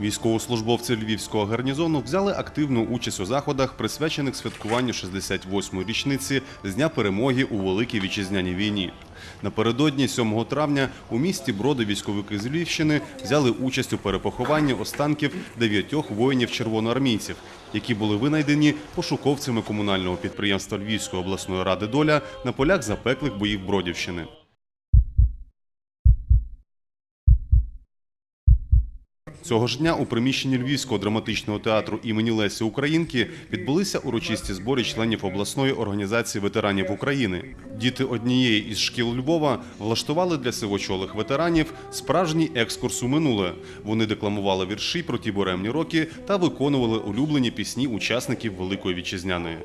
Військовослужбовці Львівського гарнізону взяли активну участь у заходах, присвячених святкуванню 68-ї річниці з дня перемоги у Великій Вітчизняній війні. Напередодні 7 травня у місті Броди військовики з Львівщини взяли участь у перепохованні останків дев'ятьох воїнів червоноармійців, які були винайдені пошуковцями комунального підприємства Львівської обласної ради доля на полях запеклих боїв Бродівщини. Цього ж дня у приміщенні Львівського драматичного театру імені Лесі Українки відбулися урочисті збори членів обласної організації ветеранів України. Діти однієї із шкіл Львова влаштували для сивочолих ветеранів справжній екскурс у минуле. Вони декламували вірші про ті буремні роки та виконували улюблені пісні учасників Великої вітчизняної.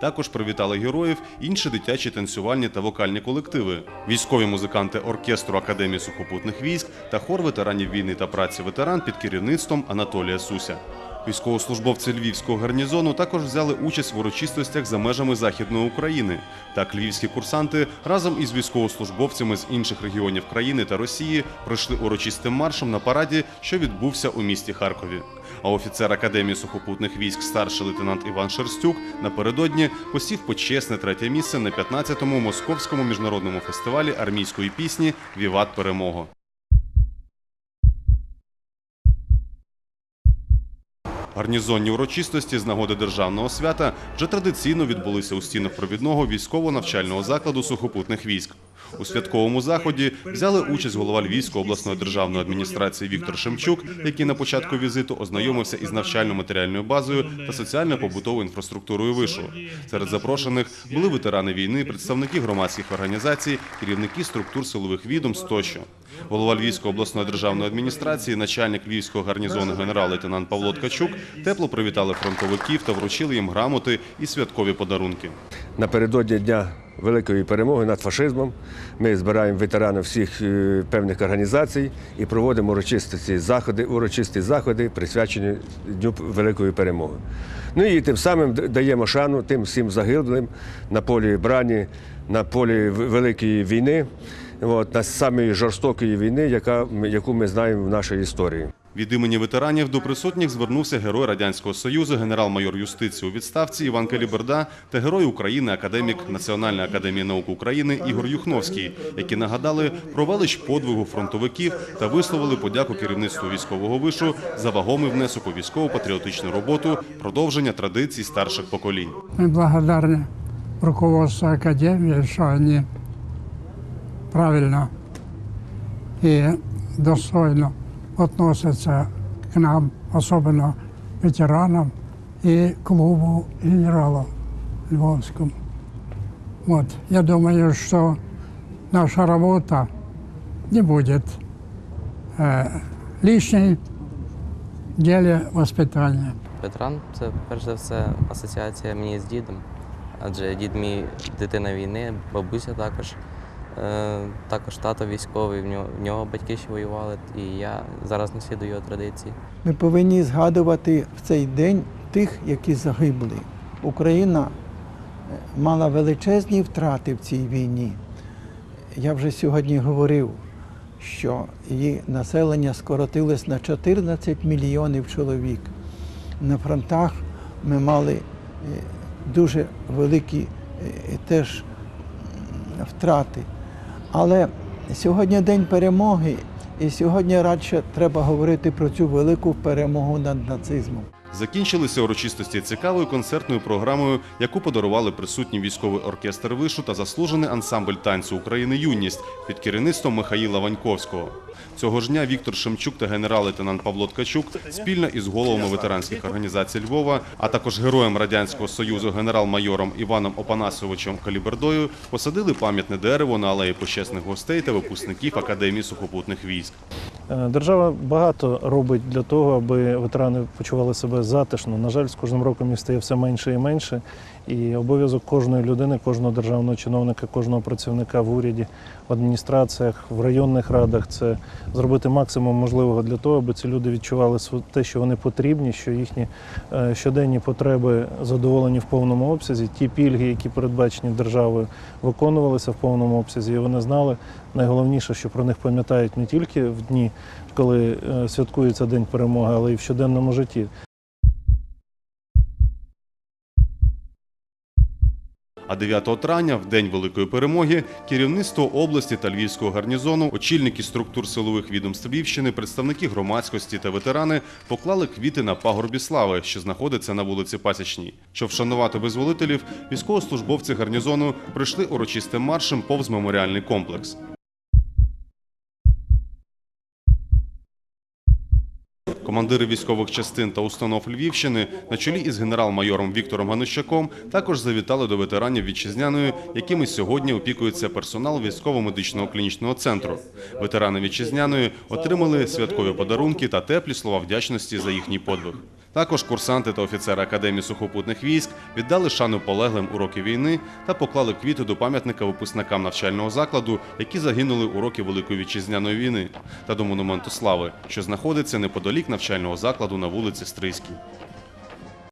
Також привітали героїв інші дитячі танцювальні та вокальні колективи, військові музиканти оркестру Академії сухопутних військ та хор ветеранів війни та праці ветеран під керівництвом Анатолія Суся. Військовослужбовці Львівського гарнізону також взяли участь в урочистостях за межами Західної України. Так, львівські курсанти разом із військовослужбовцями з інших регіонів країни та Росії пройшли урочистим маршем на параді, що відбувся у місті Харкові. А офіцер Академії сухопутних військ старший лейтенант Іван Шерстюк напередодні посів почесне третє місце на 15-му московському міжнародному фестивалі армійської пісні Віват перемога. Гарнізонні урочистості з нагоди державного свята вже традиційно відбулися у стінах провідного військово-навчального закладу сухопутних військ. У святковому заході взяли участь голова Львівської обласної державної адміністрації Віктор Шемчук, який на початку візиту ознайомився із навчально-матеріальною базою та соціально-побутовою інфраструктурою вишу. Серед запрошених були ветерани війни, представники громадських організацій, керівники структур силових відомств тощо. Голова Львівської обласної державної адміністрації, начальник Львівського гарнізону генерал-лейтенант Павло Ткачук тепло привітали фронтовиків та вручили їм грамоти і святкові подарунки. Напередодні дня великої перемоги над фашизмом ми збираємо ветеранів всіх е, певних організацій і проводимо урочисті заходи, урочисті заходи, присвячені Дню великої перемоги. Ну і тим самим даємо шану тим всім загиблим на полі брані, на полі великої війни, от, на самої жорстокої війни, яка, яку ми знаємо в нашій історії. Від імені ветеранів до присутніх звернувся герой Радянського Союзу, генерал-майор юстиції у відставці Іван Каліберда та герой України, академік Національної академії наук України Ігор Юхновський, які нагадали про велич подвигу фронтовиків та висловили подяку керівництву військового вишу за вагомий внесок у військово-патріотичну роботу, продовження традицій старших поколінь. Мы благодарны руководству Академии, что они правильно и достойно относятся к нам, особенно ветеранам и клубу генералов Львовскому. Вот. Я думаю, что наша работа не будет э, лишней в деле воспитания. Ветеран це перш за все асоціація мені з дідом, адже дід мій дитина війни, бабуся також. Е, також тато військовий, в нього, в нього батьки ще воювали, і я зараз наслідую його традиції. Ми повинні згадувати в цей день тих, які загибли. Україна е, мала величезні втрати в цій війні. Я вже сьогодні говорив, що її населення скоротилось на 14 мільйонів чоловік. На фронтах ми мали е, дуже великі теж втрати. Але сьогодні день перемоги, і сьогодні радше треба говорити про цю велику перемогу над нацизмом. Закінчилися урочистості цікавою концертною програмою, яку подарували присутній військовий оркестр вишу та заслужений ансамбль танцю України Юність під керівництвом Михаїла Ваньковського. Цього ж дня Віктор Шемчук та генерал-лейтенант Павло Ткачук спільно із головами ветеранських організацій Львова, а також героєм радянського союзу генерал-майором Іваном Опанасовичем Калібердою посадили пам'ятне дерево на алеї почесних гостей та випускників Академії сухопутних військ. Е, Держава багато робить для того, аби ветерани почували себе затишно. На жаль, з кожним роком їх стає все менше і менше. І обов'язок кожної людини, кожного державного чиновника, кожного працівника в уряді, в адміністраціях, в районних радах це зробити максимум можливого для того, аби ці люди відчували те, що вони потрібні, що їхні е, щоденні потреби задоволені в повному обсязі. Ті пільги, які передбачені державою, виконувалися в повному обсязі. І вони знали найголовніше, що про них пам'ятають не тільки в дні, коли е, святкується День перемоги, але й в щоденному житті. А 9 травня, в день великої перемоги, керівництво області та львівського гарнізону, очільники структур силових відомств Львівщини, представники громадськості та ветерани поклали квіти на пагорбі слави, що знаходиться на вулиці Пасічній. Щоб вшанувати визволителів, військовослужбовці гарнізону прийшли урочистим маршем повз меморіальний комплекс. Командири військових частин та установ Львівщини на чолі із генерал-майором Віктором Ганищаком також завітали до ветеранів вітчизняної, якими сьогодні опікується персонал військово-медичного клінічного центру. Ветерани вітчизняної отримали святкові подарунки та теплі слова вдячності за їхній подвиг. Також курсанти та офіцери Академії сухопутних військ віддали шану полеглим у роки війни та поклали квіти до пам'ятника випускникам навчального закладу, які загинули у роки Великої вітчизняної війни, та до монументу слави, що знаходиться неподалік навчального закладу на вулиці Стрийській.